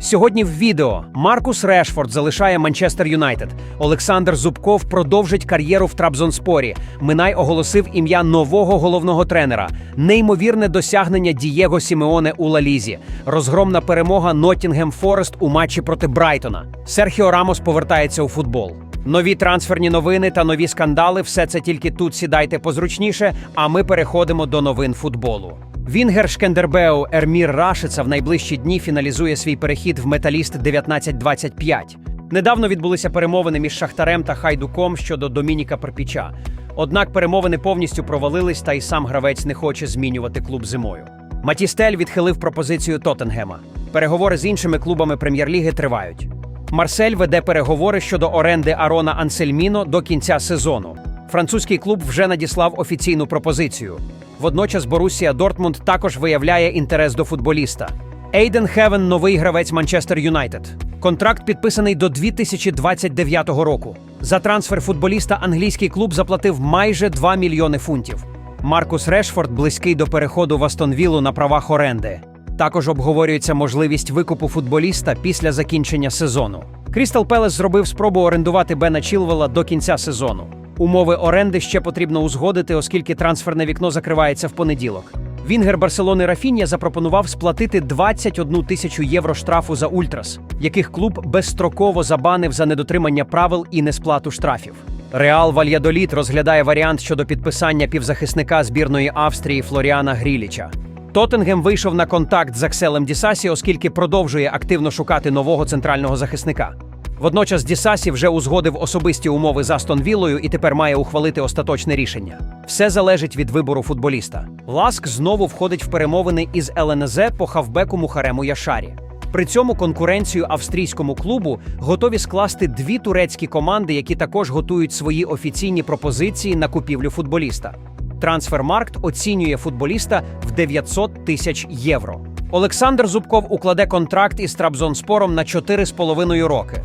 Сьогодні в відео Маркус Решфорд залишає Манчестер Юнайтед. Олександр Зубков продовжить кар'єру в Трабзонспорі. Минай оголосив ім'я нового головного тренера. Неймовірне досягнення Дієго Сімеоне у Лалізі. Розгромна перемога Ноттінгем Форест у матчі проти Брайтона. Серхіо Рамос повертається у футбол. Нові трансферні новини та нові скандали. Все це тільки тут сідайте позручніше. А ми переходимо до новин футболу. Вінгер Шкендербеу Ермір Рашица в найближчі дні фіналізує свій перехід в металіст 1925. Недавно відбулися перемовини між Шахтарем та Хайдуком щодо Домініка Перпіча. Однак перемовини повністю провалились, та й сам гравець не хоче змінювати клуб зимою. Матістель відхилив пропозицію Тоттенгема. Переговори з іншими клубами прем'єр-ліги тривають. Марсель веде переговори щодо оренди Арона Ансельміно до кінця сезону. Французький клуб вже надіслав офіційну пропозицію. Водночас Борусія Дортмунд також виявляє інтерес до футболіста. Ейден Хевен новий гравець Манчестер Юнайтед. Контракт підписаний до 2029 року. За трансфер футболіста англійський клуб заплатив майже 2 мільйони фунтів. Маркус Решфорд близький до переходу в Астон Віллу на правах оренди. Також обговорюється можливість викупу футболіста після закінчення сезону. Крістал Пелес зробив спробу орендувати Бена Чілвела до кінця сезону. Умови оренди ще потрібно узгодити, оскільки трансферне вікно закривається в понеділок. Вінгер Барселони Рафінія запропонував сплатити 21 тисячу євро штрафу за ультрас, яких клуб безстроково забанив за недотримання правил і несплату штрафів. Реал Вальядоліт розглядає варіант щодо підписання півзахисника збірної Австрії Флоріана Гріліча. Тоттенгем вийшов на контакт з Акселем Дісасі, оскільки продовжує активно шукати нового центрального захисника. Водночас Дісасі вже узгодив особисті умови з Астон Віллою і тепер має ухвалити остаточне рішення. Все залежить від вибору футболіста. Ласк знову входить в перемовини із ЛНЗ по хавбеку Мухарему Яшарі. При цьому конкуренцію австрійському клубу готові скласти дві турецькі команди, які також готують свої офіційні пропозиції на купівлю футболіста. Трансфермаркт оцінює футболіста в 900 тисяч євро. Олександр Зубков укладе контракт із Трабзонспором на 4,5 роки.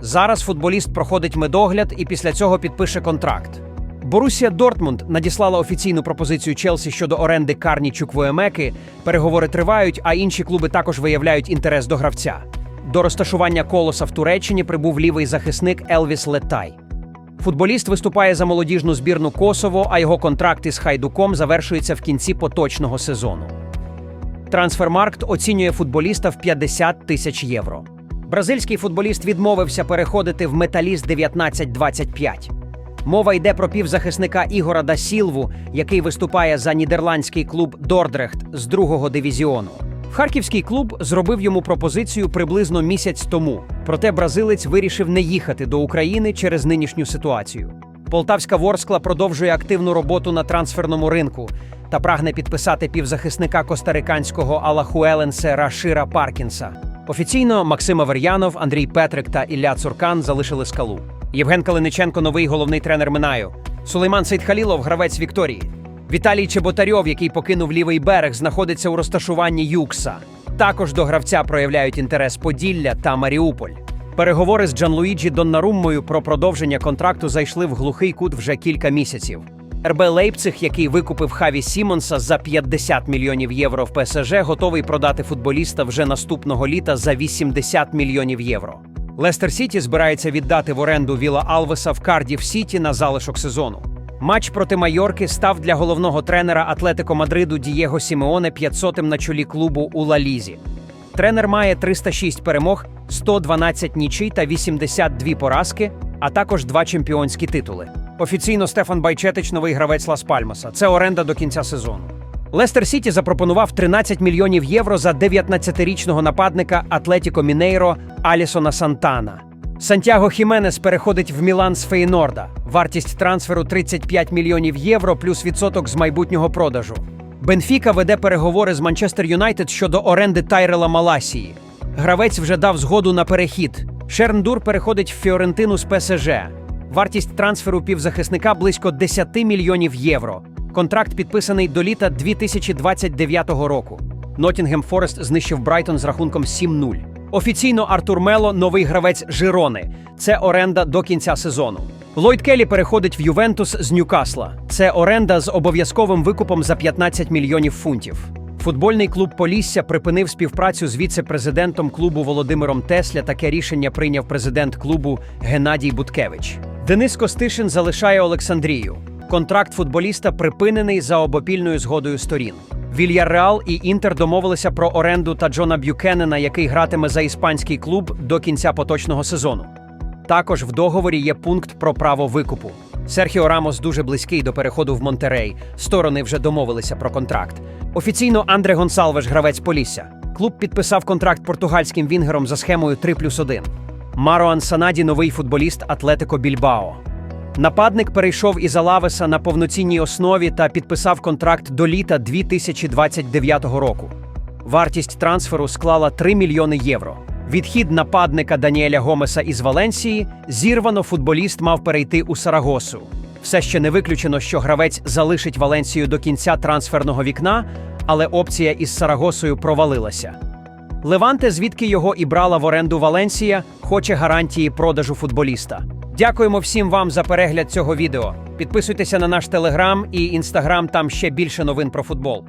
Зараз футболіст проходить медогляд і після цього підпише контракт. Борусія Дортмунд надіслала офіційну пропозицію Челсі щодо оренди Карні Чуквоемеки. Переговори тривають, а інші клуби також виявляють інтерес до гравця. До розташування колоса в Туреччині прибув лівий захисник Елвіс Летай. Футболіст виступає за молодіжну збірну Косово, а його контракт із Хайдуком завершується в кінці поточного сезону. Трансфермаркт оцінює футболіста в 50 тисяч євро. Бразильський футболіст відмовився переходити в металіст 1925. Мова йде про півзахисника Ігора да Сілву, який виступає за нідерландський клуб Дордрехт з другого дивізіону. Харківський клуб зробив йому пропозицію приблизно місяць тому, проте бразилець вирішив не їхати до України через нинішню ситуацію. Полтавська Ворскла продовжує активну роботу на трансферному ринку та прагне підписати півзахисника костариканського Алахуеленсе Рашира Паркінса. Офіційно Максим Авер'янов, Андрій Петрик та Ілля Цуркан залишили скалу. Євген Калиниченко, новий головний тренер Минаю. Сулейман Сейдхалілов, гравець Вікторії. Віталій Чеботарьов, який покинув лівий берег, знаходиться у розташуванні Юкса. Також до гравця проявляють інтерес Поділля та Маріуполь. Переговори з Джанлуїджі Доннаруммою про продовження контракту зайшли в глухий кут вже кілька місяців. РБ Лейпциг, який викупив Хаві Сімонса за 50 мільйонів євро в ПСЖ, готовий продати футболіста вже наступного літа за 80 мільйонів євро. Лестер Сіті збирається віддати в оренду Віла Алвеса в Кардів Сіті на залишок сезону. Матч проти Майорки став для головного тренера Атлетико Мадриду Дієго Сімеоне 500-м на чолі клубу у Ла-Лізі. Тренер має 306 перемог, 112 нічий та 82 поразки, а також два чемпіонські титули. Офіційно Стефан Байчетич новий гравець Лас Пальмаса. Це оренда до кінця сезону. Лестер Сіті запропонував 13 мільйонів євро за 19-річного нападника Атлетіко Мінейро Алісона Сантана. Сантьяго Хіменес переходить в Мілан з Фейнорда. Вартість трансферу 35 мільйонів євро плюс відсоток з майбутнього продажу. Бенфіка веде переговори з Манчестер Юнайтед щодо оренди Тайрела Маласії. Гравець вже дав згоду на перехід. Шерндур переходить в Фіорентину з ПСЖ. Вартість трансферу півзахисника близько 10 мільйонів євро. Контракт підписаний до літа 2029 року. Ноттінгем Форест знищив Брайтон з рахунком 7-0. Офіційно Артур Мело новий гравець Жирони. Це оренда до кінця сезону. Ллойд Келлі переходить в Ювентус з Ньюкасла. Це оренда з обов'язковим викупом за 15 мільйонів фунтів. Футбольний клуб Полісся припинив співпрацю з віце-президентом клубу Володимиром Тесля. Таке рішення прийняв президент клубу Геннадій Буткевич. Денис Костишин залишає Олександрію. Контракт футболіста припинений за обопільною згодою сторін. Вільярреал і Інтер домовилися про оренду та Джона Б'юкенена, який гратиме за іспанський клуб до кінця поточного сезону. Також в договорі є пункт про право викупу. Серхіо Рамос дуже близький до переходу в Монтерей. Сторони вже домовилися про контракт. Офіційно Андре Гонсалвеш, гравець Полісся. Клуб підписав контракт португальським вінгером за схемою 3 плюс 1. Мароан Санаді новий футболіст Атлетико Більбао. Нападник перейшов із Алавеса на повноцінній основі та підписав контракт до літа 2029 року. Вартість трансферу склала 3 мільйони євро. Відхід нападника Даніеля Гомеса із Валенсії зірвано футболіст мав перейти у Сарагосу. Все ще не виключено, що гравець залишить Валенсію до кінця трансферного вікна, але опція із Сарагосою провалилася. Леванте, звідки його і брала в оренду Валенсія, хоче гарантії продажу футболіста. Дякуємо всім вам за перегляд цього відео. Підписуйтеся на наш телеграм і інстаграм, там ще більше новин про футбол.